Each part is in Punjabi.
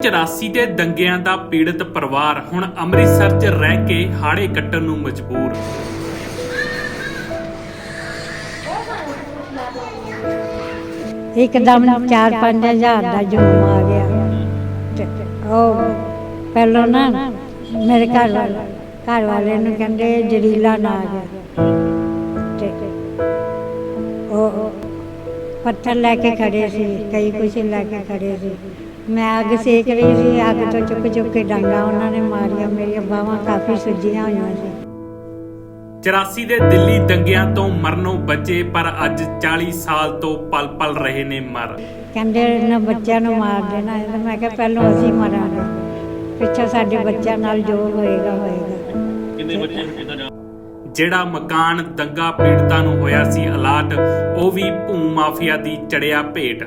84 ਦੇ ਦੰਗਿਆਂ ਦਾ ਪੀੜਤ ਪਰਿਵਾਰ ਹੁਣ ਅੰਮ੍ਰਿਤਸਰ 'ਚ ਰਹਿ ਕੇ ਹਾੜੇ ਕੱਟਣ ਨੂੰ ਮਜਬੂਰ। ਇੱਕਦਮ 4-5 ਹਜ਼ਾਰ ਦਾ ਜੂਮ ਆ ਗਿਆ। ਤੇ ਉਹ ਪਹਿਲੋਂ ਨਾ ਮੇਰੇ ਘਰ ਵਾਲੇ ਘਰ ਵਾਲੇ ਨੂੰ ਕਹਿੰਦੇ ਜਰੀਲਾ ਨਾ ਆ ਗਿਆ। ਤੇ ਉਹ ਪੱਥਰ ਲੈ ਕੇ ਖੜੇ ਸੀ ਕਈ ਕੁਛ ਲੈ ਕੇ ਖੜੇ ਸੀ। ਮੈਂ ਅੱਗ ਸੇਕ ਰਹੀ ਸੀ ਅੱਗ ਤੋਂ ਚੁੱਕ ਚੁੱਕ ਕੇ ਡਾਂਗਾ ਉਹਨਾਂ ਨੇ ਮਾਰੀਆਂ ਮੇਰੀਆਂ ਬਾਹਾਂ ਕਾਫੀ ਸੁੱਜੀਆਂ ਹੋਈਆਂ ਸੀ। 84 ਦੇ ਦਿੱਲੀ ਦੰਗਿਆਂ ਤੋਂ ਮਰਨੋਂ ਬਚੇ ਪਰ ਅੱਜ 40 ਸਾਲ ਤੋਂ ਪਲ-ਪਲ ਰਹੇ ਨੇ ਮਰ। ਕਹਿੰਦੇ ਇਹਨਾਂ ਬੱਚਿਆਂ ਨੂੰ ਮਾਰ ਦੇਣਾ ਹੈ ਤੇ ਮੈਂ ਕਿਹਾ ਪਹਿਲਾਂ ਅਸੀਂ ਮਰਾਂਗੇ ਪਿੱਛੇ ਸਾਡੇ ਬੱਚਿਆਂ ਨਾਲ ਜੋ ਹੋਏਗਾ ਹੋਏਗਾ। ਕਿੰਨੇ ਬੱਚੇ ਕਿੰਨਾ ਜਿਹੜਾ ਮਕਾਨ ਦੰਗਾ ਪੀੜਤਾਂ ਨੂੰ ਹੋਇਆ ਸੀ ਅਲਾਟ ਉਹ ਵੀ ਭੂ ਮਾਫੀਆ ਦੀ ਚੜਿਆ ਭੇਟ।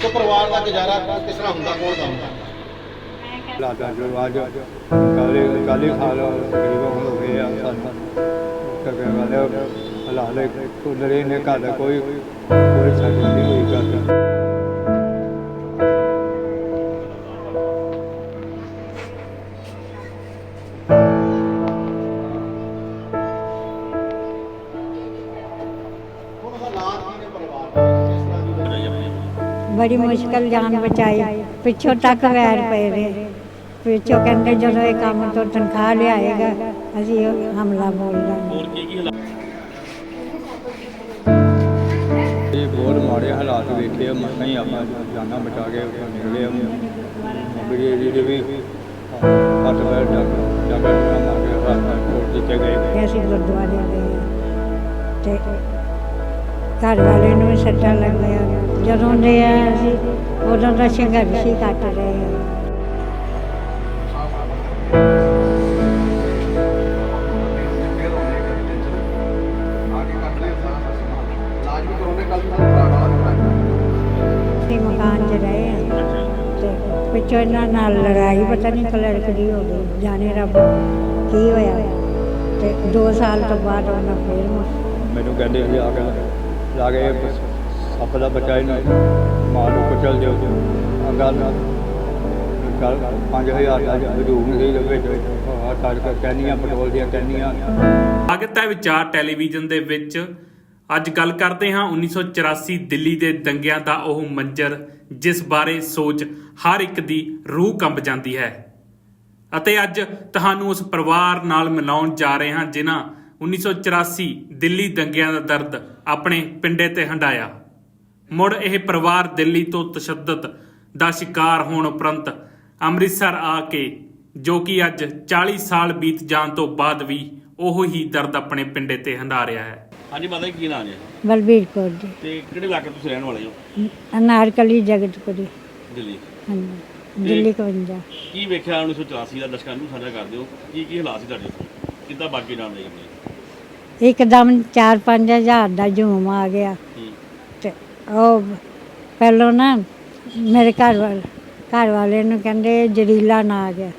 ਸੋ ਪਰਿਵਾਰ ਦਾ ਗੁਜ਼ਾਰਾ ਕਿਸ ਤਰ੍ਹਾਂ ਹੁੰਦਾ ਕੌਣ ਦਾ ਹੁੰਦਾ? ਲਾਦਾ ਜੋ ਅੱਜ ਕਾਲੇ ਕਾਲੇ ਸਾਲ ਤਕਰੀਬਨ ਹੋ ਗਏ ਆ ਸਾਨੂੰ ਕਦੇ ਵਾਲੇ ਹਾਲਾਲੇ ਕੁਦਰੇ ਨੇ ਘਰ ਕੋਈ ਕੋਈ ਸਾਡੀ ਨਹੀਂ ਹੋਈ ਗੱਲ ਬੜੀ ਮੁਸ਼ਕਲ ਜਾਨ ਬਚਾਈ। ਪਿੱਛੋਂ ਤੱਕ ਵੈਰ ਪਏ ਰਹੇ ਪਿੱਛੋਂ ਕਹਿੰਦੇ ਜਦੋਂ ਇਹ ਕੰਮ ਤੋਂ ਤਨਖਾਹ ਲਿਆਏਗਾ ਅਸੀਂ ਉਹ ਹਮਲਾ ਬੋਲ ਹਾਲਾਤ? ਇਹ ਬਹੁਤ ਮਾੜੇ ਹਾਲਾਤ ਵੇਖੇ ਆ। ਮਸਾਂ ਹੀ ਆਪਾਂ ਜਾਨਾਂ ਬਚਾ ਕੇ ਉੱਥੋਂ ਨਿਕਲੇ ਆ। ਬੜੀ ਜਿਹੜੀ ਵੀ ਹੱਥ ਪੈਰ ਜਗ ਜਗ ਮਾਰ ਕੇ ਹੱਥ ਤੋੜ ਦਿੱਤੇ ਗਏ। ਅਸੀਂ ਗੁਰਦੁਆਰੇ ਗਏ। ਤੇ ਘਰ ਵਾਲੇ ਨੂੰ ਵੀ ਸੱਟਾਂ ਲੱਗੀਆਂ। ਜਦੋਂ ਦੇ ਆ ਅਸੀਂ, ਉਦੋਂ ਦਾ ਸੰਘਰਸ਼ ਹੀ ਕੱਟ ਰਹੇ ਹਾਂ ਅਸੀਂ ਮਕਾਨ 'ਚ ਰਹੇ ਹਾਂ ਤੇ ਪਿੱਛੋਂ ਇਹਨਾਂ ਨਾਲ ਲੜਾਈ, ਪਤਾ ਨਹੀਂ ਕਲਰਕ ਦੀ ਹੋ ਗਈ। ਜਾਣੇ ਰੱਬ, ਕੀ ਹੋਇਆ? ਤੇ 2 ਸਾਲ ਤੋਂ ਬਾਅਦ ਉਹਨਾਂ ਫੇਰ ਮੈਨੂੰ ਕਹਿੰਦੇ ਸੀ ਆ ਕੇ ਲਾ ਕੇ ਸੱਪ ਦਾ ਬੱਚਾ ਇਹਨਾਂ ਮਾਰ ਨੂੰ ਕੁਚਲ ਦਿਓ ਅੰਗਾ ਨਾਲ। ਕੱਲ 5000 ਦਾ ਹਜੂਮ ਦੀਆਂ ਕੈਨੀਆਂ। ਸਵਾਗਤ ਹੈ ਵਿਚਾਰ ਟੈਲੀਵਿਜ਼ਨ ਦੇ ਵਿੱਚ। ਅੱਜ ਗੱਲ ਕਰਦੇ ਹਾਂ 1984 ਦਿੱਲੀ ਦੇ ਦੰਗਿਆਂ ਦਾ ਉਹ ਮੰਜ਼ਰ, ਜਿਸ ਬਾਰੇ ਸੋਚ ਹਰ ਇੱਕ ਦੀ ਰੂਹ ਕੰਬ ਜਾਂਦੀ ਹੈ। ਅਤੇ ਅੱਜ ਤੁਹਾਨੂੰ ਉਸ ਪਰਿਵਾਰ ਨਾਲ ਮਿਲਾਉਣ ਜਾ ਰਹੇ ਹਾਂ, ਜਿਨ੍ਹਾਂ 1984 ਦਿੱਲੀ ਦੰਗਿਆਂ ਦਾ ਦਰਦ ਆਪਣੇ ਪਿੰਡੇ ਤੇ ਹੰਡਾਇਆ। ਮੁੜ ਇਹ ਪਰਿਵਾਰ ਦਿੱਲੀ ਤੋਂ ਤਸ਼ੱਦਦ ਦਾ ਸ਼ਿਕਾਰ ਹੋਣ ਉਪਰੰਤ ਅੰਮ੍ਰਿਤਸਰ ਆ ਕੇ ਜੋ ਕਿ ਅੱਜ 40 ਸਾਲ ਬੀਤ ਜਾਣ ਤੋਂ ਬਾਅਦ ਵੀ ਉਹ ਹੀ ਦਰਦ ਆਪਣੇ ਪਿੰਡੇ ਤੇ ਹੰਡਾ ਰਿਹਾ ਹੈ। ਹਾਂਜੀ ਮਾਤਾ ਜੀ ਕੀ ਨਾਮ ਹੈ ਬਲਬੀਰ ਕੌਰ ਜੀ। ਤੇ ਕਿਹੜੇ ਇਲਾਕੇ ਤੋਂ ਤੁਸੀਂ ਰਹਿਣ ਵਾਲੇ ਹੋ? ਅਨਾਰਕਲੀ ਜਗਤਪੁਰੀ ਦਿੱਲੀ। ਹਾਂਜੀ ਦਿੱਲੀ 51 ਕੀ ਵੇਖਿਆ 1984 ਦਾ? ਦਰਸ਼ਕਾਂ ਨੂੰ ਸਾਂਝਾ ਕਰਦੇ ਹੋ ਕੀ ਕੀ ਹਾਲਾਤ ਸੀ ਤੁਹਾਡੇ ਕਿੱਦਾਂ ਬਾਕੀ ਜਾਣ ਲਈ ਆਪਣੇ ਇੱਕਦਮ 4-5 ਹਜ਼ਾਰ ਦਾ ਜੂਮ ਆ ਗਿਆ। ਤੇ ਉਹ ਪਹਿਲੋਂ ਨਾ ਮੇਰੇ ਘਰ ਵਾਲੇ ਘਰ ਵਾਲੇ ਨੂੰ ਕਹਿੰਦੇ ਜਰੀਲਾ ਨਾ ਆ ਗਿਆ।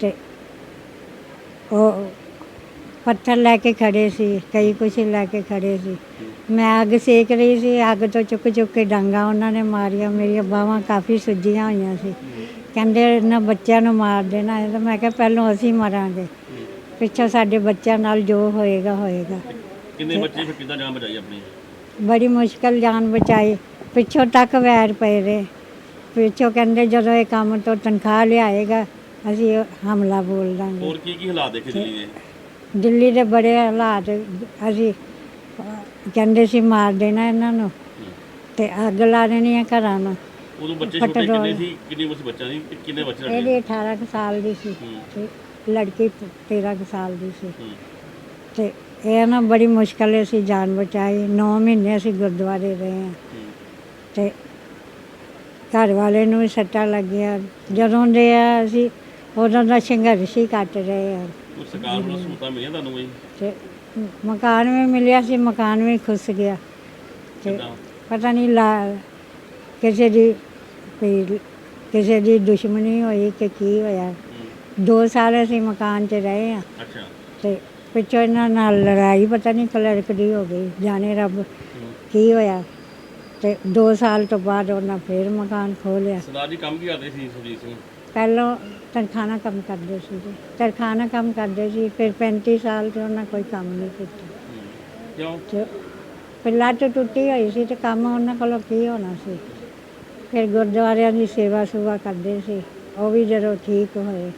ਤੇ ਉਹ ਪੱਥਰ ਲੈ ਕੇ ਖੜੇ ਸੀ ਕਈ ਕੁਛ ਲੈ ਕੇ ਖੜੇ ਸੀ। ਮੈਂ ਅੱਗ ਸੇਕ ਰਹੀ ਸੀ ਅੱਗ ਤੋਂ ਚੁੱਕ ਚੁੱਕ ਕੇ ਡਾਂਗਾ ਉਹਨਾਂ ਨੇ ਮਾਰੀਆਂ ਮੇਰੀਆਂ ਬਾਹਾਂ ਕਾਫੀ ਸੁੱਜੀਆਂ ਹੋਈਆਂ ਸੀ। ਕਹਿੰਦੇ ਇਹਨਾਂ ਬੱਚਿਆਂ ਨੂੰ ਮਾਰ ਦੇਣਾ ਹੈ ਤੇ ਮੈਂ ਕਿਹਾ ਪਹਿਲਾਂ ਅਸੀਂ ਮਰਾਂਗੇ। ਪਿੱਛੋਂ ਸਾਡੇ ਬੱਚਿਆਂ ਨਾਲ ਜੋ ਹੋਏਗਾ ਹੋਏਗਾ। ਕਿੰਨੇ ਬੱਚੇ ਫਿਰ ਕਿੱਦਾਂ ਜਾਨ ਬਚਾਈ ਆਪਣੀ? ਬੜੀ ਮੁਸ਼ਕਲ ਜਾਨ ਬਚਾਈ। ਪਿੱਛੋਂ ਤੱਕ ਵੈਰ ਪਏ ਰਹੇ। ਪਿੱਛੋਂ ਕਹਿੰਦੇ ਜਦੋਂ ਇਹ ਕੰਮ ਤੋਂ ਤਨਖਾਹ ਲਿਆਏਗਾ ਅਸੀਂ ਹਮਲਾ ਬੋਲ ਦਾਂਗੇ। ਹੋਰ ਕੀ ਕੀ ਹਾਲਾਤ ਦੇਖੇ ਦਿੱਲੀ ਦੇ? ਦਿੱਲੀ ਦੇ ਬੜੇ ਹਾਲਾਤ। ਅਸੀਂ ਕਹਿੰਦੇ ਸੀ ਮਾਰ ਦੇਣਾ ਇਹਨਾਂ ਨੂੰ ਤੇ ਅੱਗ ਲਾ ਦੇਣੀ ਹੈ ਘਰਾਂ ਨੂੰ। ਉਦੋਂ ਬੱਚੇ ਛੋਟੇ। ਕਿੰਨੇ ਸੀ? ਕਿੰਨੀ ਉਮਰ ਸੀ ਬੱਚਾ ਦੀ? ਤੇ ਕਿੰਨੇ ਬੱਚੇ ਇਹਦੀ 18 ਕੁ ਸਾਲ ਦੀ ਸੀ। ਤੇ ਲੜਕੀ 13 ਕੁ ਸਾਲ ਦੀ ਸੀ। ਤੇ ਇਹ ਨਾ ਬੜੀ ਮੁਸ਼ਕਲ ਅਸੀਂ ਜਾਨ ਬਚਾਈ। 9 ਮਹੀਨੇ ਅਸੀਂ ਗੁਰਦੁਆਰੇ ਰਹੇ ਹਾਂ। ਤੇ ਘਰ ਵਾਲੇ ਨੂੰ ਵੀ ਸੱਟਾਂ ਲੱਗੀਆਂ। ਜਦੋਂ ਦੇ ਆ ਅਸੀਂ ਉਦੋਂ ਦਾ ਸੰਘਰਸ਼ ਹੀ ਕੱਟ ਰਹੇ ਹਾਂ ਕੋਈ ਸਰਕਾਰ ਵੱਲੋਂ ਸਹੂਲਤਾਂ ਮਿਲੀਆਂ ਤੁਹਾਨੂੰ ਕੋਈ? ਤੇ ਮਕਾਨ ਵੀ ਮਿਲਿਆ ਸੀ ਮਕਾਨ ਵੀ ਖੁੱਸ ਗਿਆ। ਤੇ ਕਿੱਦਾਂ? ਪਤਾ ਨਹੀਂ ਲਾ ਕਿਸੇ ਦੀ ਕਿਸੇ ਦੀ ਦੁਸ਼ਮਣੀ ਹੋਈ ਕਿ ਕੀ ਹੋਇਆ। ਦੋ ਸਾਲ ਅਸੀਂ ਮਕਾਨ 'ਚ ਰਹੇ ਹਾਂ ਅੱਛਾ। ਤੇ ਪਿੱਛੋਂ ਇਹਨਾਂ ਨਾਲ ਲੜਾਈ ਪਤਾ ਨਹੀਂ ਕਲਰਕ ਦੀ ਹੋ ਗਈ ਜਾਣੇ ਰੱਬ ਕੀ ਹੋਇਆ। ਤੇ 2 ਸਾਲ ਤੋਂ ਬਾਅਦ ਉਹਨਾਂ ਫੇਰ ਮਕਾਨ ਖੋਲਿਆ ਸਰਦਾਰ ਜੀ ਕੰਮ ਕੀ ਕਰਦੇ ਸੀ ਸੁਰਜੀਤ ਸਿੰਘ? ਪਹਿਲਾਂ ਤਰਖਾਨਾ ਕੰਮ ਕਰਦੇ ਸੀ ਜੀ। ਤਰਖਾਨਾ ਕੰਮ ਕਰਦੇ ਸੀ ਫਿਰ 35 ਸਾਲ ਤੇ ਉਹਨਾਂ ਕੋਈ ਕੰਮ ਨਹੀਂ ਕੀਤਾ। ਕਿਉਂ? ਤੇ ਫਿਰ ਲੱਤ ਟੁੱਟੀ ਹੋਈ ਸੀ ਤੇ ਕੰਮ ਉਹਨਾਂ ਕੋਲੋਂ ਕੀ ਹੋਣਾ ਸੀ? ਫਿਰ ਗੁਰਦੁਆਰਿਆਂ ਦੀ ਸੇਵਾ ਸੁਵਾ ਕਰਦੇ ਸੀ ਉਹ ਵੀ ਜਦੋਂ ਠੀਕ ਹੋਏ।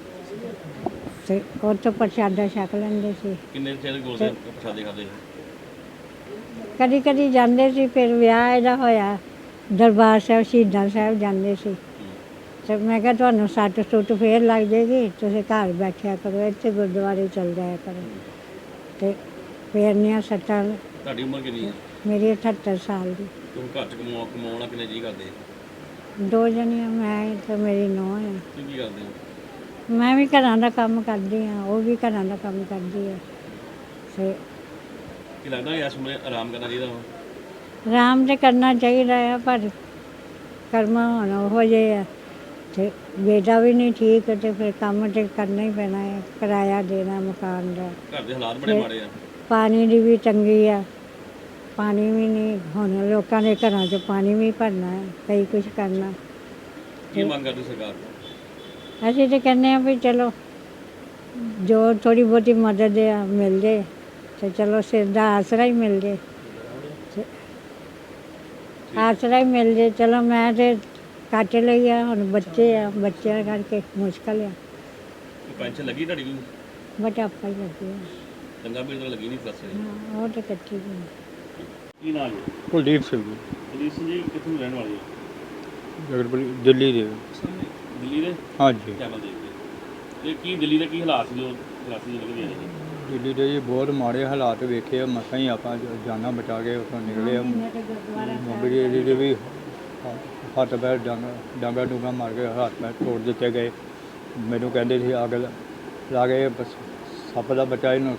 ਤੇ ਉਹ ਤੋਂ ਪ੍ਰਸ਼ਾਦਾ ਛਕ ਲੈਂਦੇ ਸੀ। ਕਿੰਨੇ ਚਿਰ ਗੋਲਦੇ ਪ੍ਰਸ਼ਾਦੇ ਖਾਦੇ ਕਦੀ ਕਦੀ ਜਾਂਦੇ ਸੀ ਫਿਰ ਵਿਆਹ ਇਹਦਾ ਹੋਇਆ। ਦਰਬਾਰ ਸਾਹਿਬ ਸ਼ਹੀਦਾਂ ਸਾਹਿਬ ਜਾਂਦੇ ਸੀ। ਤੇ ਮੈਂ ਕਿਹਾ ਤੁਹਾਨੂੰ ਸੱਟ ਸੁੱਟ ਫੇਰ ਲੱਗ ਜਾਏਗੀ ਤੁਸੀਂ ਘਰ ਬੈਠਿਆ ਕਰੋ ਇੱਥੇ ਗੁਰਦੁਆਰੇ ਚਲ ਜਾਇਆ ਕਰੋ। ਤੇ ਫੇਰ ਨੀਆਂ ਸੱਟਾਂ ਤੁਹਾਡੀ ਉਮਰ ਕਿੰਨੀ ਹੈ? ਮੇਰੀ 78 ਸਾਲ ਦੀ। ਤੁਸੀਂ ਘਰ ਚ ਕਮਾਉ ਕਮਾਉਣਾ ਕਿੰਨੇ ਜੀ ਕਰਦੇ? ਦੋ ਜਣੀਆਂ ਮੈਂ ਤੇ ਮੇਰੀ ਨੂੰਹ ਤੁਸੀਂ ਕੀ ਕਰਦੇ ਹੋ? ਮੈਂ ਵੀ ਘਰਾਂ ਦਾ ਕੰਮ ਕਰਦੀ ਆ ਉਹ ਵੀ ਘਰਾਂ ਦਾ ਕੰਮ ਕਰਦੀ ਆ ਤੇ ਕੀ ਲੱਗਦਾ ਇਸ ਸਮੇਂ ਆਰਾਮ ਕਰਨਾ ਚਾਹੀਦਾ ਵਾ? ਆਰਾਮ ਤੇ ਕਰਨਾ ਚਾਹੀਦਾ ਆ ਪਰ ਕਰਮਾ ਹੁਣ ਉਹੋ ਜਿਹੇ ਆ। ਤੇ ਬੇਟਾ ਵੀ ਨਹੀਂ ਠੀਕ ਤੇ ਫਿਰ ਕੰਮ ਤੇ ਕਰਨਾ ਹੀ ਪੈਣਾ ਹੈ ਕਿਰਾਇਆ ਦੇਣਾ ਮਕਾਨ ਦਾ। ਘਰ ਦੇ ਹਾਲਾਤ ਬੜੇ ਮਾੜੇ ਆ। ਪਾਣੀ ਦੀ ਵੀ ਤੰਗੀ ਆ। ਪਾਣੀ ਵੀ ਨਹੀਂ ਹੁਣ ਲੋਕਾਂ ਦੇ ਘਰਾਂ 'ਚ ਪਾਣੀ ਵੀ ਭਰਨਾ ਹੈ ਕਈ ਕੁਝ ਕਰਨਾ। ਕੀ ਮੰਗ ਕਰਦੀ ਸਰਕਾਰ ਅਸੀਂ ਤੇ ਕਹਿੰਦੇ ਆ ਵੀ ਚਲੋ ਜੋ ਥੋੜੀ ਬਹੁਤੀ ਮਦਦ ਮਿਲ ਜੇ ਤੇ ਚਲੋ ਸਿਰ ਦਾ ਆਸਰਾ ਹੀ ਮਿਲ ਜੇ। ਆਸਰਾ ਹੀ ਮਿਲ ਜੇ ਚਲੋ ਮੈਂ ਤੇ ਕੱਟ ਲਈ ਆ ਹੁਣ ਬੱਚੇ ਆ ਬੱਚਿਆਂ ਕਰਕੇ ਮੁਸ਼ਕਲ ਆ। ਪੈਨਸ਼ਨ ਲੱਗੀ ਤੁਹਾਡੀ ਕੋਈ ਬਟਾ ਪਾਈ ਲੱਗੇ ਆ। ਚੰਗਾ ਵੀ ਤਾਂ ਲੱਗੀ ਨਹੀਂ ਰਹੇ ਹਾਂ, ਉਹ ਤੇ ਕੱਚੀ ਗਈ ਕੀ ਨਾਮ ਹੈ ਕੁਲਦੀਪ ਸਿੰਘ ਜੀ। ਜੀ ਕਿੱਥੋਂ ਰਹਿਣ ਵਾਲੇ ਹੋ? ਜਗਤਪੁਰ ਦਿੱਲੀ ਦੇ। ਦਿੱਲੀ ਦੇ? ਹਾਂਜੀ। ਇਹ ਕੀ ਦਿੱਲੀ ਦੇ ਕੀ ਹਾਲਾਤ ਸੀ ਜੋ ਕਲਾਸੀ ਲੱਗਦੇ ਨੇ? ਦਿੱਲੀ ਦੇ ਜੀ ਬਹੁਤ ਮਾੜੇ ਹਾਲਾਤ ਵੇਖੇ ਆ ਮਸਾਂ ਹੀ ਆਪਾਂ ਜ- ਜਾਨਾਂ ਬਚਾ ਕੇ ਉੱਥੋਂ ਨਿਕਲੇ ਆ। ਮੁੰਬਈ ਏਰੀਏ ਦੇ ਵੀ ਹ- ਹੱਥ ਪੈਰ ਡਾਂਗਾ ਡਾਂਗਾ ਡੂੰਗਾ ਮਾਰ ਕੇ ਹੱਥ ਪੈਰ ਤੋੜ ਦਿੱਤੇ ਗਏ। ਮੈਨੂੰ ਕਹਿੰਦੇ ਸੀ ਅੱਗ ਲ- ਲਾ ਕੇ ਬਸ ਸੱਪ ਦਾ ਬੱਚਾ ਇਹਨੂੰ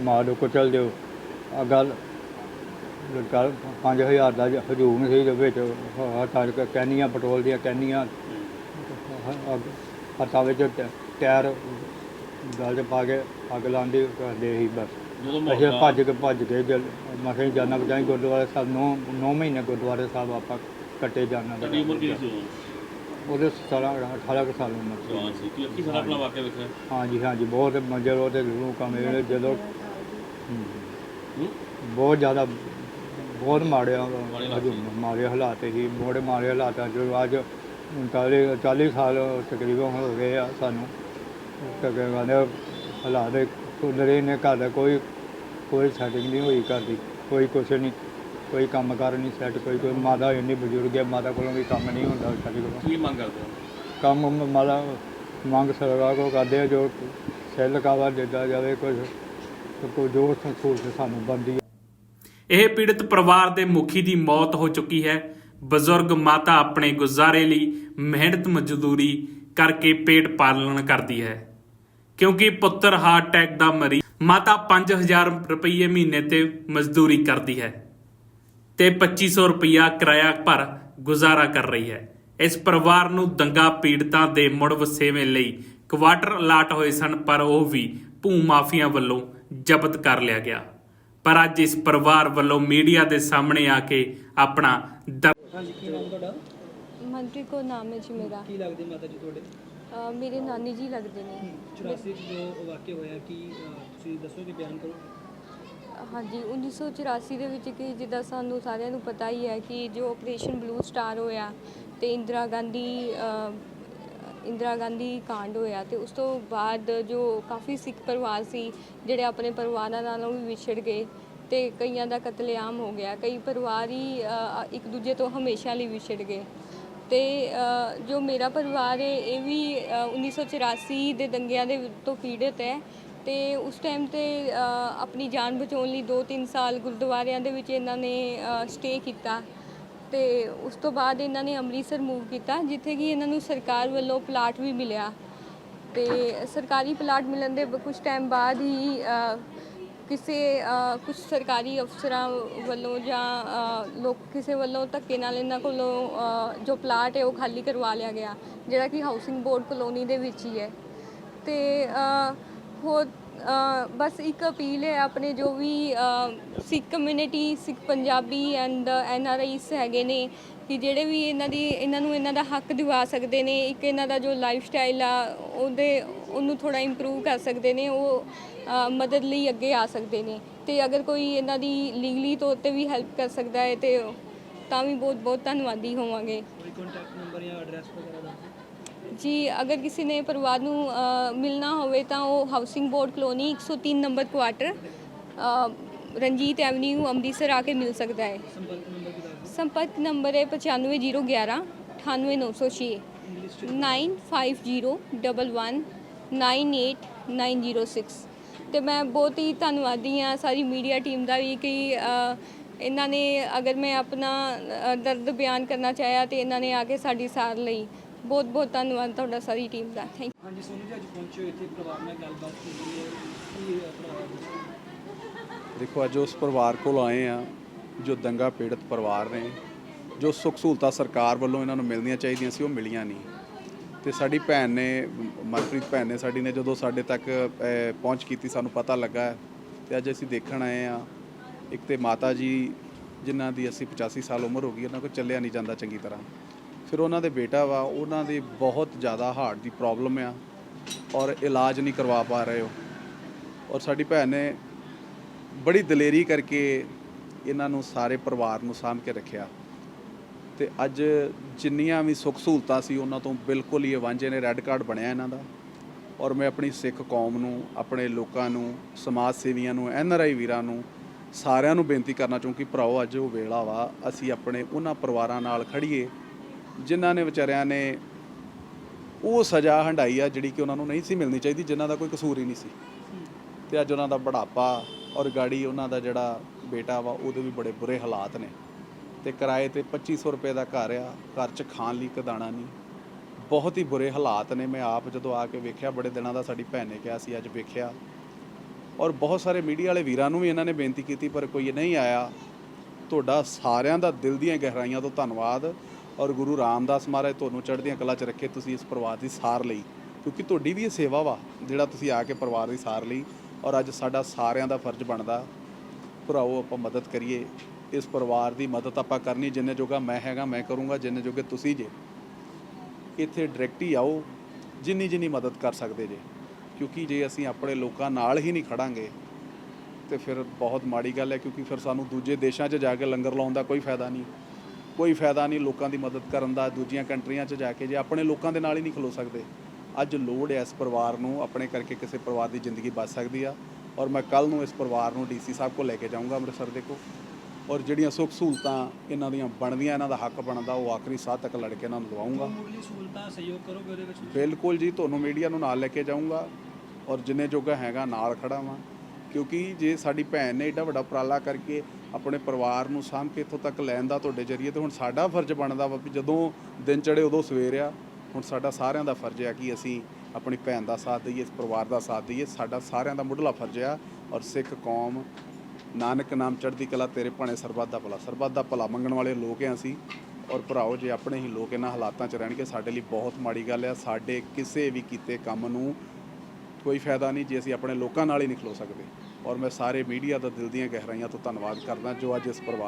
ਮਾਰ ਦਿਓ ਕੁਚਲ ਦਿਓ। ਆ ਗੱਲ ਗੱਲ 5000 ਦਾ ਹਜੂਮ ਸੀ ਦੇ ਵਿੱਚ ਹੱਥਾਂ 'ਚ ਕੈਨੀਆਂ ਪੈਟਰੋਲ ਦੀਆਂ ਕੈਨੀਆਂ ਹੱਥਾਂ ਵਿੱਚ ਟੈ- ਟਾਇਰ ਗਲ 'ਚ ਪਾ ਕੇ ਅੱਗ ਲਾਉਂਦੇ ਕਰਦੇ ਸੀ ਬਸ। ਜਦੋਂ ਅਸੀਂ ਮੌਕਾ ਭੱਜ ਕੇ ਭੱਜ ਕੇ ਜਲ ਮਸੇ ਜਾਣਾ ਬਚਾਈ ਗੁਰਦੁਆਰੇ ਸਾਹਿਬ ਨੌ ਨੌ ਮਹੀਨੇ ਗੁਰਦੁਆਰੇ ਸਾਹਿਬ ਆਪਾਂ ਕੱਟੇ ਜਾਣਾ ਤੁਹਾਡੀ ਉਮਰ ਕਿੰਨੀ ਸੀ ਉਦੋਂ? ਉਹਦੇ 17 18 ਕੁ ਸਾਲ ਉਮਰ ਸੀ। ਜਵਾਨ ਸੀ ਅੱਖੀ ਸਾਰਾ ਆਪਣਾ ਵਾਕਿਆ ਵੇਖਿਆ ਹਾਂਜੀ ਹਾਂਜੀ ਬਹੁਤ ਮੰਜ਼ਰ ਉਹਦੇ ਲੂ ਕੰਮ ਇਹ ਜਦੋਂ ਹਮ, ਹੂੰ? ਬਹੁਤ ਜ਼ਿਆਦਾ ਬਹੁਤ ਮਾੜੇ ਮਾੜੇ ਹਾਲਾਤ ਸੀ। ਮਾੜੇ ਹਾਲਾਤ ਸੀ। ਬੜੇ ਮਾੜੇ ਹਾਲਾਤਾਂ ਚ ਅੱਜ 40 40 ਸਾਲ ਤਕਰੀਬਨ ਹੋ ਗਏ ਆ ਸਾਨੂੰ। ਤਕਰੀਬਨ ਹਾਲਾਤ ਕੁਦਰੇ ਨੇ ਘਰ ਦਾ ਕੋਈ ਕੋਈ ਸੈਟਿੰਗ ਨਹੀਂ ਹੋਈ ਘਰ ਦੀ। ਕੋਈ ਕੁਛ ਨਹੀਂ ਕੋਈ ਕੰਮ ਕਾਰ ਨਹੀਂ ਸੈੱਟ ਕੋਈ ਕੋਈ ਮਾਤਾ ਇੰਨੀ ਬਜ਼ੁਰਗ ਹੈ ਮਾਤਾ ਕੋਲੋਂ ਵੀ ਕੰਮ ਨਹੀਂ ਹੁੰਦਾ ਸਾਡੇ ਕੋਲੋਂ। ਕੀ ਮੰਗ ਕਰਦੇ ਹੋ? ਕੰਮ ਮ- ਮਾਲਾ ਮੰਗ ਸਰਕਾਰ ਕੋ ਕਰਦੇ ਆ ਜੋ ਸੈੱਲ ਕਾਵਾ ਦਿੱਤਾ ਜਾਵੇ ਕੁਝ ਕੋਈ ਜੋ ਸਹੂਲਤ ਸਾਨੂੰ ਬਣਦੀ ਹੈ ਇਹ ਪੀੜਤ ਪਰਿਵਾਰ ਦੇ ਮੁਖੀ ਦੀ ਮੌਤ ਹੋ ਚੁੱਕੀ ਹੈ। ਬਜ਼ੁਰਗ ਮਾਤਾ ਆਪਣੇ ਗੁਜ਼ਾਰੇ ਲਈ ਮਿਹਨਤ ਮਜ਼ਦੂਰੀ ਕਰਕੇ ਪੇਟ ਪਾਲਣ ਕਰਦੀ ਹੈ। ਕਿਉਂਕਿ ਪੁੱਤਰ ਹਾਰਟ ਅਟੈਕ ਦਾ ਮਰੀਜ਼ ਮਾਤਾ 5000 ਰੁਪਏ ਮਹੀਨੇ ਤੇ ਮਜ਼ਦੂਰੀ ਕਰਦੀ ਹੈ ਤੇ 2500 ਰੁਪਇਆ ਕਿਰਾਇਆ ਭਰ ਗੁਜ਼ਾਰਾ ਕਰ ਰਹੀ ਹੈ। ਇਸ ਪਰਿਵਾਰ ਨੂੰ ਦੰਗਾ ਪੀੜਤਾਂ ਦੇ ਮੁੜ ਵਸੇਵੇਂ ਲਈ ਕੁਆਟਰ ਅਲਾਟ ਹੋਏ ਸਨ, ਪਰ ਉਹ ਵੀ ਭੂ ਮਾਫੀਆ ਵੱਲੋਂ ਜ਼ਬਤ ਕਰ ਲਿਆ ਗਿਆ। ਪਰ ਅੱਜ ਇਸ ਪਰਿਵਾਰ ਵੱਲੋਂ ਮੀਡੀਆ ਦੇ ਸਾਹਮਣੇ ਆ ਕੇ ਆਪਣਾ ਮਨਪ੍ਰੀਤ ਕੋ ਨਾਮ ਹੈ ਜੀ ਮੇਰਾ। ਕੀ ਲੱਗਦੇ ਮਾਤਾ ਜੀ ਤੁਹਾਡੇ? ਅਹ ਮੇਰੇ ਨਾਨੀ ਜੀ ਲੱਗਦੇ ਨੇ। 84 ਚ ਜੋ ਵਾਕਿਆ ਹੋਇਆ ਕੀ ਅਹ, ਤੁਸੀਂ ਦੱਸੋਗੇ ਬਿਆਨ ਕਰੋ। ਹਾਂਜੀ 1984 ਦੇ ਵਿੱਚ ਕਿ ਜਿੱਦਾਂ ਸਾਨੂੰ ਸਾਰਿਆਂ ਨੂੰ ਪਤਾ ਹੀ ਹੈ ਕਿ ਜੋ ਆਪਰੇਸ਼ਨ ਬਲੂ ਸਟਾਰ ਹੋਇਆ ਤੇ ਇੰਦਰਾ ਗਾਂਧੀ ਇੰਦਰਾ ਗਾਂਧੀ ਕਾਂਡ ਹੋਇਆ ਤੇ ਉਸ ਤੋਂ ਬਾਅਦ ਜੋ ਕਾਫੀ ਸਿੱਖ ਪਰਿਵਾਰ ਸੀ ਜਿਹੜੇ ਆਪਣੇ ਪਰਿਵਾਰਾਂ ਨਾਲੋਂ ਵੀ ਵਿਛੜ ਗਏ। ਤੇ ਕਈਆਂ ਦਾ ਕਤਲੇਆਮ ਹੋ ਗਿਆ ਕਈ ਪਰਿਵਾਰ ਹੀ ਅਹ, ਇੱਕ ਦੂਜੇ ਤੋਂ ਹਮੇਸ਼ਾ ਲਈ ਵਿਛੜ ਗਏ। ਤੇ ਅ, ਜੋ ਮੇਰਾ ਪਰਿਵਾਰ ਹੈ ਇਹ ਵੀ ਅ, 1984 ਦੇ ਦੰਗਿਆਂ ਦੇ ਤੋਂ ਪੀੜਤ ਹੈ। ਤੇ ਉਸ ਟਾਈਮ ਤੇ ਅ, ਆਪਣੀ ਜਾਨ ਬਚਾਉਣ ਲਈ 2-3 ਸਾਲ ਗੁਰਦੁਆਰਿਆਂ ਦੇ ਵਿੱਚ ਇਹਨਾਂ ਨੇ ਸਟੇ ਕੀਤਾ। ਤੇ ਉਸ ਤੋਂ ਬਾਅਦ ਇਹਨਾਂ ਨੇ ਅੰਮ੍ਰਿਤਸਰ ਮੂਵ ਕੀਤਾ ਜਿੱਥੇ ਕਿ ਇਹਨਾਂ ਨੂੰ ਸਰਕਾਰ ਵੱਲੋਂ ਪਲਾਟ ਵੀ ਮਿਲਿਆ। ਤੇ ਸਰਕਾਰੀ ਪਲਾਟ ਮਿਲਣ ਦੇ ਕੁਝ ਟਾਈਮ ਬਾਅਦ ਹੀ ਅ, ਕਿਸੇ ਕੁਝ ਸਰਕਾਰੀ ਅਫਸਰਾਂ ਵੱਲੋਂ ਜਾਂ ਲੋਕ ਕਿਸੇ ਵੱਲੋਂ ਧੱਕੇ ਨਾਲ ਇਹਨਾਂ ਕੋਲੋਂ ਜੋ ਪਲਾਟ ਹੈ ਉਹ ਖਾਲੀ ਕਰਵਾ ਲਿਆ ਗਿਆ, ਜਿਹੜਾ ਕਿ ਹਾਊਸਿੰਗ ਬੋਰਡ ਕਲੋਨੀ ਦੇ ਵਿੱਚ ਹੀ ਹੈ। ਤੇ ਹੋਰ ਬਸ ਇੱਕ ਅਪੀਲ ਹੈ ਆਪਣੇ ਜੋ ਵੀ Sikh community Sikh Punjabi and N R Is ਹੈਗੇ ਨੇ, ਕਿ ਜਿਹੜੇ ਵੀ ਇਹਨਾਂ ਦੀ, ਇਹਨਾਂ ਨੂੰ ਇਹਨਾਂ ਦਾ ਹੱਕ ਦਿਵਾ ਸਕਦੇ ਨੇ, ਇੱਕ ਇਹਨਾਂ ਦਾ ਜੋ ਲਾਈਫ ਸਟਾਈਲ ਆ, ਉਹਦੇ ਉਹਨੂੰ ਥੋੜਾ ਇੰਪਰੂਵ ਕਰ ਸਕਦੇ ਨੇ ਉਹ ਅ, ਮਦਦ ਲਈ ਅੱਗੇ ਆ ਸਕਦੇ ਨੇ। ਤੇ ਅਗਰ ਕੋਈ ਇਹਨਾਂ ਦੀ ਲੀਗਲੀ ਤੌਰ ਤੇ ਵੀ ਹੈਲਪ ਕਰ ਸਕਦਾ ਹੈ ਤੇ ਤਾਂ ਵੀ ਬਹੁਤ ਬਹੁਤ ਧੰਨਵਾਦੀ ਹੋਵਾਂਗੇ। ਕੋਈ ਕੰਟੈਕਟ ਨੰਬਰ ਜਾਂ ਐਡਰੈਸ ਵਗੈਰਾ ਦੱਸ ਦਿਓ। ਜੀ ਅਗਰ ਕਿਸੇ ਨੇ ਪਰਿਵਾਰ ਨੂੰ ਅ, ਮਿਲਣਾ ਹੋਵੇ ਤਾਂ ਉਹ housing board colony 103 number quarter ਅ, ਰਣਜੀਤ ਐਵਨਿਊ ਅੰਮ੍ਰਿਤਸਰ ਆ ਕੇ ਮਿਲ ਸਕਦਾ ਹੈ। ਸੰਪਰਕ ਨੰਬਰ ਵੀ ਦੱਸ ਦਿਓ। ਸੰਪਰਕ ਨੰਬਰ ਹੈ 95011 98906 9501198906 ਤੇ ਮੈਂ ਬਹੁਤ ਹੀ ਧੰਨਵਾਦੀ ਹਾਂ ਸਾਰੀ ਮੀਡੀਆ ਟੀਮ ਦਾ ਵੀ ਕਿ ਇਹਨਾਂ ਨੇ ਅਗਰ ਮੈਂ ਆਪਣਾ ਦਰਦ ਬਿਆਨ ਕਰਨਾ ਚਾਹਿਆ ਤੇ ਇਹਨਾਂ ਨੇ ਆ ਕੇ ਸਾਡੀ ਸਾਰ ਲਈ ਬਹੁਤ ਬਹੁਤ ਧੰਨਵਾਦ ਤੁਹਾਡਾ ਸਾਰੀ ਟੀਮ ਦਾ ਥੈਂਕ ਹਾਂਜੀ ਸੋਨੂ ਜੀ ਅੱਜ ਪਹੁੰਚੇ ਹੋ ਇੱਥੇ ਪਰਿਵਾਰ ਨਾਲ ਗੱਲਬਾਤ ਕੀਤੀ ਹੈ ਦੇਖੋ ਅੱਜ ਉਸ ਪਰਿਵਾਰ ਕੋਲ ਆਏ ਆ ਜੋ ਦੰਗਾ ਪੀੜਤ ਪਰਿਵਾਰ ਨੇ ਜੋ ਸੁੱਖ ਸਹੂਲਤਾਂ ਸਰਕਾਰ ਵੱਲੋਂ ਇਹਨਾਂ ਨੂੰ ਮਿਲਣੀਆਂ ਚਾਹੀਦੀਆਂ ਸੀ ਉਹ ਮਿਲੀਆਂ ਨਹੀਂ ਤੇ ਸਾਡੀ ਭੈਣ ਨੇ, ਮਨਪ੍ਰੀਤ ਭੈਣ ਨੇ ਸਾਡੀ ਨੇ ਜਦੋਂ ਸਾਡੇ ਤੱਕ ਪਹੁੰਚ ਕੀਤੀ, ਸਾਨੂੰ ਪਤਾ ਲੱਗਾ। ਤੇ ਅੱਜ ਅਸੀਂ ਦੇਖਣ ਆਏ ਆ ਇੱਕ ਤੇ ਮਾਤਾ ਜੀ, ਜਿਨ੍ਹਾਂ ਦੀ ਅਸੀਂ 85 ਸਾਲ ਉਮਰ ਹੋ ਗਈ, ਉਹਨਾਂ ਕੋਲ ਚੱਲਿਆ ਨਹੀਂ ਜਾਂਦਾ ਚੰਗੀ ਤਰ੍ਹਾਂ। ਫਿਰ ਉਹਨਾਂ ਦੇ ਬੇਟਾ ਵਾ, ਉਹਨਾਂ ਦੀ ਬਹੁਤ ਜ਼ਿਆਦਾ ਹਾਰਟ ਦੀ ਪ੍ਰੋਬਲਮ ਆ ਔਰ ਇਲਾਜ ਨਹੀਂ ਕਰਵਾ ਪਾ ਰਹੇ ਉਹ। ਔਰ ਸਾਡੀ ਭੈਣ ਨੇ ਬੜੀ ਦਲੇਰੀ ਕਰਕੇ ਇਹਨਾਂ ਨੂੰ ਸਾਰੇ ਪਰਿਵਾਰ ਨੂੰ ਸਾਂਭ ਕੇ ਰੱਖਿਆ। ਤੇ ਅੱਜ ਜਿੰਨੀਆਂ ਵੀ ਸੁੱਖ ਸਹੂਲਤਾਂ ਸੀ ਉਹਨਾਂ ਤੋਂ ਬਿਲਕੁਲ ਹੀ ਵਾਂਝੇ ਨੇ ਰੈੱਡ ਕਾਰਡ ਬਣਿਆ ਇਹਨਾਂ ਦਾ। ਔਰ ਮੈਂ ਆਪਣੀ ਸਿੱਖ ਕੌਮ ਨੂੰ, ਆਪਣੇ ਲੋਕਾਂ ਨੂੰ, ਸਮਾਜ ਸੇਵੀਆਂ ਨੂੰ, ਐਨ ਆਰ ਆਈ ਵੀਰਾਂ ਨੂੰ ਸਾਰਿਆਂ ਨੂੰ ਬੇਨਤੀ ਕਰਨਾ ਚਾਹੁੰਦਾ ਕਿ ਭਰਾਓ, ਅੱਜ ਉਹ ਵੇਲਾ ਵਾ, ਅਸੀਂ ਆਪਣੇ ਉਹਨਾਂ ਪਰਿਵਾਰਾਂ ਨਾਲ ਖੜੀਏ ਜਿਨ੍ਹਾਂ ਨੇ ਵਿਚਾਰਿਆਂ ਨੇ ਉਹ ਸਜ਼ਾ ਹੰਡਾਈ ਆ ਜਿਹੜੀ ਕਿ ਉਹਨਾਂ ਨੂੰ ਨਹੀਂ ਸੀ ਮਿਲਣੀ ਚਾਹੀਦੀ, ਜਿਨ੍ਹਾਂ ਦਾ ਕੋਈ ਕਸੂਰ ਹੀ ਨਹੀਂ ਸੀ। ਤੇ ਅੱਜ ਉਹਨਾਂ ਦਾ ਬੁਢਾਪਾ ਔਰ ਗਾੜੀ ਉਹਨਾਂ ਦਾ ਜਿਹੜਾ ਬੇਟਾ ਵਾ, ਉਹਦੇ ਵੀ ਬੜੇ ਬੁਰੇ ਹਾਲਾਤ ਨੇ। ਤੇ ਕਿਰਾਏ ਤੇ 2500 ਰੁਪਏ ਦਾ ਘਰ ਆ, ਘਰ 'ਚ ਖਾਣ ਲਈ ਇੱਕ ਦਾਣਾ ਨਹੀਂ। ਬਹੁਤ ਹੀ ਬੁਰੇ ਹਾਲਾਤ ਨੇ, ਮੈਂ ਆਪ ਜਦੋਂ ਆ ਕੇ ਵੇਖਿਆ, ਬੜੇ ਦਿਨਾਂ ਦਾ ਸਾਡੀ ਭੈਣ ਨੇ ਕਿਹਾ ਸੀ, ਅੱਜ ਵੇਖਿਆ। ਔਰ ਬਹੁਤ ਸਾਰੇ ਮੀਡੀਆ ਵਾਲੇ ਵੀਰਾਂ ਨੂੰ ਵੀ ਇਹਨਾਂ ਨੇ ਬੇਨਤੀ ਕੀਤੀ, ਪਰ ਕੋਈ ਨਹੀਂ ਆਇਆ। ਤੁਹਾਡਾ ਸਾਰਿਆਂ ਦਾ ਦਿਲ ਦੀਆਂ ਗਹਿਰਾਈਆਂ ਤੋਂ ਧੰਨਵਾਦ। ਔਰ ਗੁਰੂ ਰਾਮਦਾਸ ਮਹਾਰਾਜ ਤੁਹਾਨੂੰ ਚੜ੍ਹਦੀਆਂ ਕਲਾ 'ਚ ਰੱਖੇ, ਤੁਸੀਂ ਇਸ ਪਰਿਵਾਰ ਦੀ ਸਾਰ ਲਈ। ਕਿਉਂਕਿ ਤੁਹਾਡੀ ਵੀ ਇਹ ਸੇਵਾ ਵਾ, ਜਿਹੜਾ ਤੁਸੀਂ ਆ ਕੇ ਪਰਿਵਾਰ ਦੀ ਸਾਰ ਲਈ। ਔਰ ਅੱਜ ਸਾਡਾ ਸਾਰਿਆਂ ਦਾ ਫਰਜ਼ ਬਣਦਾ। ਭਰਾਓ, ਆਪਾਂ ਮਦਦ ਕਰੀਏ। ਇਸ ਪਰਿਵਾਰ ਦੀ ਮਦਦ ਆਪਾਂ ਕਰਨੀ, ਜਿੰਨੇ ਜੋਗਾ ਮੈਂ ਹੈਗਾ, ਮੈਂ ਕਰੂੰਗਾ, ਜਿੰਨੇ ਜੋਗੇ ਤੁਸੀਂ ਜੇ। ਇੱਥੇ ਡਾਇਰੈਕਟ ਹੀ ਆਓ, ਜਿੰਨੀ ਜਿੰਨੀ ਮਦਦ ਕਰ ਸਕਦੇ ਜੇ। ਕਿਉਂਕਿ ਜੇ ਅਸੀਂ ਆਪਣੇ ਲੋਕਾਂ ਨਾਲ ਹੀ ਨਹੀਂ ਖੜਾਂਗੇ, ਤੇ ਫਿਰ ਬਹੁਤ ਮਾੜੀ ਗੱਲ ਹੈ, ਕਿਉਂਕਿ ਫਿਰ ਸਾਨੂੰ ਦੂਜੇ ਦੇਸ਼ਾਂ 'ਚ ਜਾ ਕੇ ਲੰਗਰ ਲਾਉਣ ਦਾ ਕੋਈ ਫਾਇਦਾ ਨਹੀਂ। ਕੋਈ ਫਾਇਦਾ ਨਹੀਂ ਲੋਕਾਂ ਦੀ ਮਦਦ ਕਰਨ ਦਾ, ਦੂਜੀਆਂ ਕੰਟਰੀਆਂ 'ਚ ਜਾ ਕੇ ਜੇ ਆਪਣੇ ਲੋਕਾਂ ਦੇ ਨਾਲ ਹੀ ਨਹੀਂ ਖਲੋ ਸਕਦੇ। ਅੱਜ ਲੋੜ ਹੈ ਇਸ ਪਰਿਵਾਰ ਨੂੰ, ਆਪਣੇ ਕਰਕੇ ਕਿਸੇ ਪਰਿਵਾਰ ਦੀ ਜ਼ਿੰਦਗੀ ਬਚ ਸਕਦੀ ਆ। ਔਰ ਮੈਂ ਕੱਲ ਨੂੰ ਇਸ ਪਰਿਵਾਰ ਨੂੰ ਡੀਸੀ ਸਾਹਿਬ ਕੋਲ ਲੈ ਕੇ ਜਾਊਂਗਾ ਅੰਮ੍ਰਿਤਸਰ ਦੇ ਕੋਲ। ਔਰ ਜਿਹੜੀਆਂ ਸੁੱਖ ਸਹੂਲਤਾਂ ਇਹਨਾਂ ਦੀਆਂ ਬਣਦੀਆਂ ਇਹਨਾਂ ਦਾ ਹੱਕ ਬਣਦਾ ਉਹ ਆਖਰੀ ਸਾਹ ਤੱਕ ਲੜ ਕੇ ਇਹਨਾਂ ਨੂੰ ਦਵਾਉਂਗਾ ਮੁੱਢਲੀ ਸਹੂਲਤਾਂ ਸਹਿਯੋਗ ਕਰੋਗੇ ਉਹਦੇ ਵਿੱਚ? ਬਿਲਕੁਲ ਜੀ ਤੁਹਾਨੂੰ ਮੀਡੀਆ ਨੂੰ ਨਾਲ ਲੈ ਕੇ ਜਾਊਂਗਾ ਔਰ ਜਿੰਨੇ ਜੋਗਾ ਹੈਗਾ ਨਾਲ ਖੜਾ ਵਾਂ। ਕਿਉਂਕਿ ਜੇ ਸਾਡੀ ਭੈਣ ਨੇ ਏਡਾ ਵੱਡਾ ਉਪਰਾਲਾ ਕਰਕੇ ਆਪਣੇ ਪਰਿਵਾਰ ਨੂੰ ਸਾਂਭ ਕੇ ਇੱਥੋਂ ਤੱਕ ਲੈਣ ਦਾ ਤੁਹਾਡੇ ਜਰੀਏ ਤੇ ਹੁਣ ਸਾਡਾ ਫਰਜ਼ ਬਣਦਾ ਵਾ ਵੀ ਜਦੋਂ ਦਿਨ ਚੜੇ ਉਦੋਂ ਸਵੇਰ ਆ ਹੁਣ ਸਾਡਾ ਸਾਰਿਆਂ ਦਾ ਫਰਜ਼ ਆ ਕਿ ਅਸੀਂ ਆਪਣੀ ਭੈਣ ਦਾ ਸਾਥ ਦਈਏ ਇਸ ਪਰਿਵਾਰ ਦਾ ਸਾਥ ਦਈਏ। ਸਾਡਾ ਸਾਰਿਆਂ ਦਾ ਮੁੱਢਲਾ ਫਰਜ਼ ਆ ਔਰ ਸਿੱਖ ਕੌਮ ਨਾਨਕ ਨਾਮ ਚੜ੍ਹਦੀ ਕਲਾ ਤੇਰੇ ਭਾਣੇ ਸਰਬੱਤ ਦਾ ਭਲਾ। ਸਰਬੱਤ ਦਾ ਭਲਾ ਮੰਗਣ ਵਾਲੇ ਲੋਕ ਆ ਅਸੀਂ। ਔਰ ਭਰਾਓ, ਜੇ ਆਪਣੇ ਹੀ ਲੋਕ ਇਹਨਾਂ ਹਾਲਾਤਾਂ 'ਚ ਰਹਿਣਗੇ, ਸਾਡੇ ਲਈ ਬਹੁਤ ਮਾੜੀ ਗੱਲ ਆ ਸਾਡੇ ਕਿਸੇ ਵੀ ਕੀਤੇ ਕੰਮ ਨੂੰ ਕੋਈ ਫਾਇਦਾ ਨਹੀਂ ਜੇ ਅਸੀਂ ਆਪਣੇ ਲੋਕਾਂ ਨਾਲ ਹੀ ਨਹੀਂ ਖਲੋ ਸਕਦੇ। ਔਰ ਮੈਂ ਸਾਰੇ ਮੀਡੀਆ ਦਾ ਦਿਲ ਦੀਆਂ ਗਹਿਰਾਈਆਂ ਤੋਂ ਧੰਨਵਾਦ ਕਰਦਾ ਜੋ ਅੱਜ ਇਸ ਪਰਿਵਾਰ